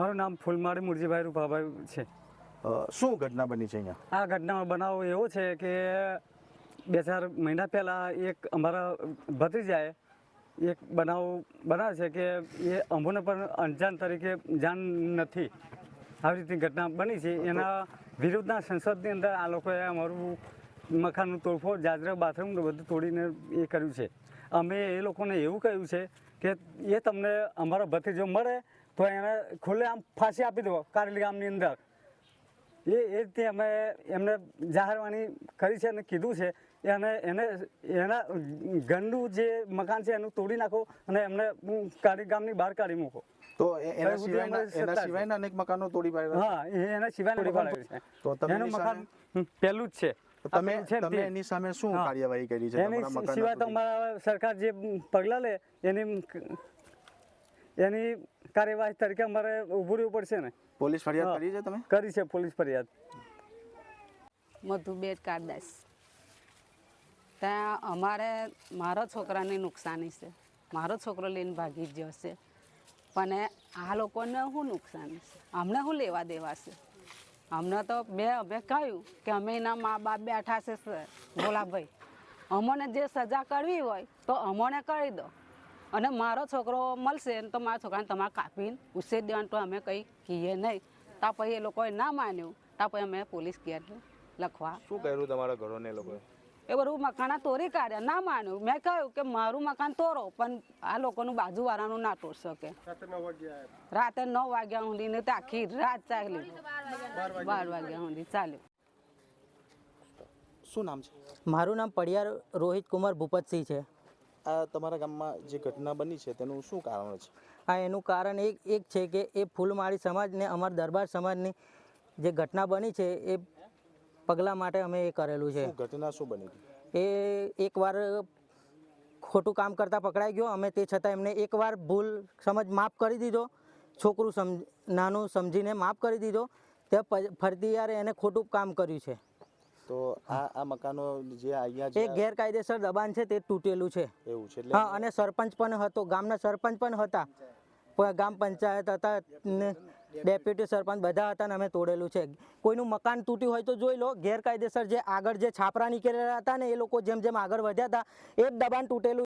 મારું નામ ફૂલમાળી મુરજીભાઈ રૂપાભાઈ છે. શું ઘટના બની છે અહીંયા? આ ઘટનામાં બનાવ એવો છે કે બે ચાર મહિના પહેલાં એક અમારા ભત્રીજાએ એક બનાવ બનાવે છે કે એ અંબુને પણ અંજાન તરીકે જાણ નથી. આવી રીતની ઘટના બની છે. એના વિરુદ્ધના સંસદની અંદર આ લોકોએ અમારું મકાનનું તોડફો જાજરા બાથરૂમ બધું તોડીને એ કર્યું છે. અમે એ લોકોને એવું કહ્યું છે કે એ તમને અમારો ભત્રીજો મળે તો એને ખુલ્લે આમ ફાંસી આપી દો કારેલી ગામની અંદર. એ એ રીતે અમે એમને જાહેરવાણી કરી છે અને કીધું છે. અને એને એના ગંદુ જે મકાન છે એનું તોડી નાખો અને એમને કાળી ગામની બહાર કાઢી મૂકો. તો એના સિવાયના એના સિવાયના અનેક મકાનો તોડી પાડ્યા હા એના સિવાય તોડી પાડ્યા છે. તો તમે મકાન પહેલું જ છે. તમે છે તમે એની સામે શું કાર્યવાહી કરી છે એની સિવાય તમારા સરકાર જે પગલાં લે એની એની કાર્યવાહી તરીકે અમારે ઉભું રહેવું પડશે ને. પોલીસ ફરિયાદ કરી છે તમે? કરી છે પોલીસ ફરિયાદ. મધુબેન કારદાસ. ત્યાં અમારે મારા છોકરાને નુકસાની છે. મારો છોકરો લઈને ભાગી જ જશે પણ આ લોકોને શું નુકસાની છે? અમને શું લેવા દેવા છે? અમને તો બે અમે કહ્યું કે અમે એના મા બાપ બેઠા છે ભોલાભાઈ. અમને જે સજા કરવી હોય તો અમને કરી દો. અને મારો છોકરો મળશે ને તો મારા છોકરાને તમારે કાપીને ઉછેર દેવાનું તો અમે કંઈ કહીએ નહીં. તા પછી એ લોકોએ ના માન્યું. તા પછી અમે પોલીસ કેર લખવા શું કર્યું તમારા ઘરોને લોકોએ? એ બધું મકાના તોડી કાઢ્યા ના માન્યું. મેં કહ્યું કે મારું મકાન તોરો પણ આ લોકોનું બાજુવાળાનું ના તોડ શકે. રાતે નવ વાગ્યા સુધી ને આખી રાત ચાલી. બાર વાગ્યા. સુધી ચાલ્યું. શું નામ છે? મારું નામ પડિયાર રોહિત કુમાર ભૂપતસિંહ છે. આ તમારા ગામમાં જે ઘટના બની છે તેનું શું કારણ છે? આ એનું કારણ એક એક છે કે એ ફૂલમાળી સમાજને અમારા દરબાર સમાજની જે ઘટના બની છે એ પગલાં માટે અમે એ કરેલું છે. ઘટના શું બની એ એકવાર ખોટું કામ કરતાં પકડાઈ ગયો. અમે તે છતાં એમને એકવાર ભૂલ સમજ માફ કરી દીધો. છોકરું સમ નાનું સમજીને માફ કરી દીધો. તે ફરતી યારે એને ખોટું કામ કર્યું છે. તો આ આ મકાનો જે અહીંયા એ ગેરકાયદેસર દબાણ છે તે તૂટેલું છે. એવું છે હા અને સરપંચ પણ હતો ગામના સરપંચ પણ હતા. ગામ પંચાયત હતા ડેપ્યુટી સરપંચ બધા હતા ને અમે તોડેલું છે. કોઈનું મકાન તૂટ્યું હોય તો જોઈ લો, ગેરકાયદેસર જે આગળ જે છાપરા નીકળેલા હતા ને એ લોકો જેમ જેમ આગળ વધ્યા હતા, એ જ દબાણ તૂટેલું